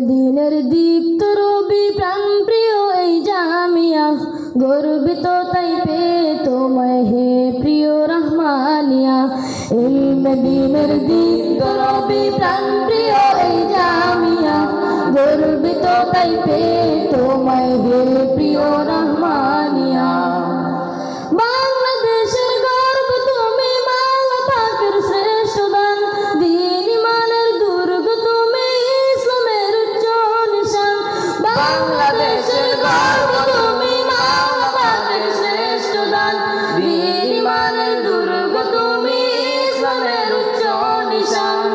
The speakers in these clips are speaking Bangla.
দিনের দীপ্ত রবি প্রাণ প্রিয় এই জামিয়া। গর্বিত তাই পে তোমায় হে প্রিয় রহমানিয়া। এই মদিনের দীপ্ত রবি প্রাণ প্রিয় এই জামিয়া। গর্বিত তাই পে তোমায় হে প্রিয় রহমানিয়া। বাংলাদেশের গর্ব তুমি পাকের শ্রেষ্ঠ দান ইমানের দুর্গ তুমি ইসলামের উচ্চ নিশান।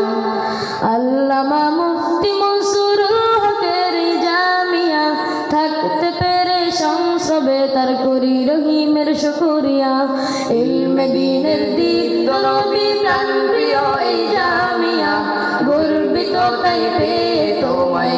আল্লামা মুফতি মনসুরুল হকের জামিয়া থাকতে পেরে সংসবে তার করি রহিমের শুকরিয়া। ইলমে দিনের দিক নবী প্রাণ প্রিয় এই জামিয়া। গর্বিত তাই পে তোমায়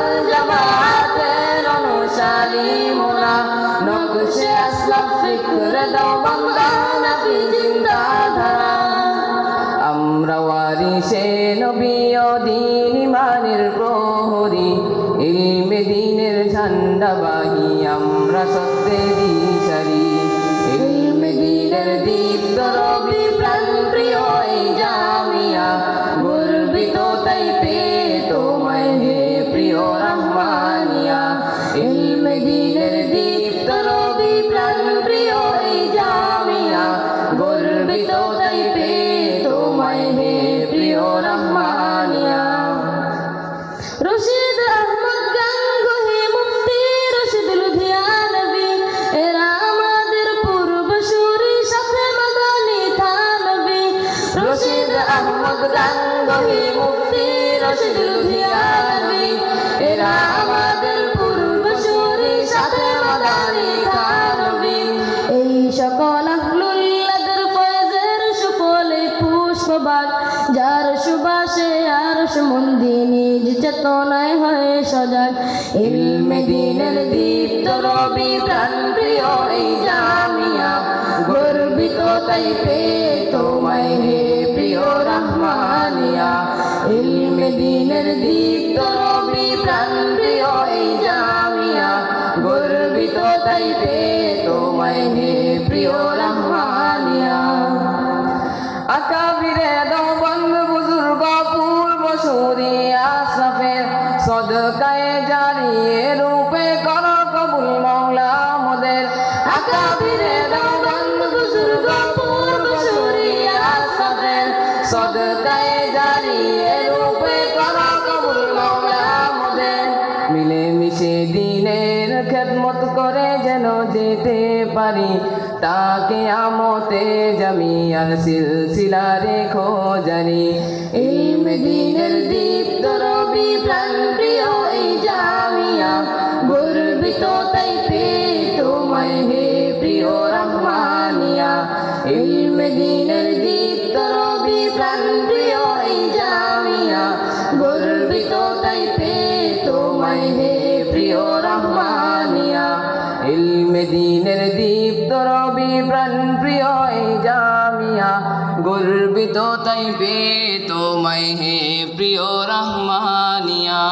মোরা নকশে আসলাফ ফিকুর দাও বন্দা নাফি চিন্তাধারা আমরা ওয়ারিসে নবী ও দিন ইমানের প্রহরী, ইলমে দিনের ঝান্ডাবাহী আমরা সত্যে দিশারি গর্বিত তাই পে, তোমায় হে প্রিয় রহমানিয়া। রশিদ আহমদ গাঙ্গুহি মুফতি রশিদ লুধিয়ানবী এরা আমাদের পূর্বসূরি, সাথে মাদানি থানবী। রশিদ আহমদ গাঙ্গহি মুফতি রশিদ লুধিয়ানবী এরা আমাদের পুষ্পবাগ যার সুবাসে আর সুমন্দি নিজ চেতনায় হয় সজাগ। ইলমে দিনের দীপ্ত রবি প্রাণ প্রিয় জামিয়া, গর্বিত তাই পে তোমায় হে প্রিয় রহমানিয়া। ইলমে দিনের দীপ্ত রবি জামিয়া, গর্বিত তাই পে তোমায় হে প্রিয় রহমানিয়া। সদকায়ে জারিয়ে রূপে কর কবুল মৌলা মোদের আকাবিরে দাও বন্ধু বুজুর্গ পূর্ব সুরিয়া সফের সদকায়ে জারিয়ে রূপে কর যেন যেতে পারি তাকে আমতে জামিয়ার সিলসিলা রেখো জানি। ইলমে দিনের দীপ্ত রহমানিয়া ইলমে দিনের দীপ্ত রবি এই জামিয়া। গর্বিত তাই পে তোমায় হে প্রিয় রহমানিয়া। ইলমে দিনের দীপ্ত রবি এই জামিয়া। গর্বিত তাই পে তোমায় হে প্রিয় রহমানিয়া।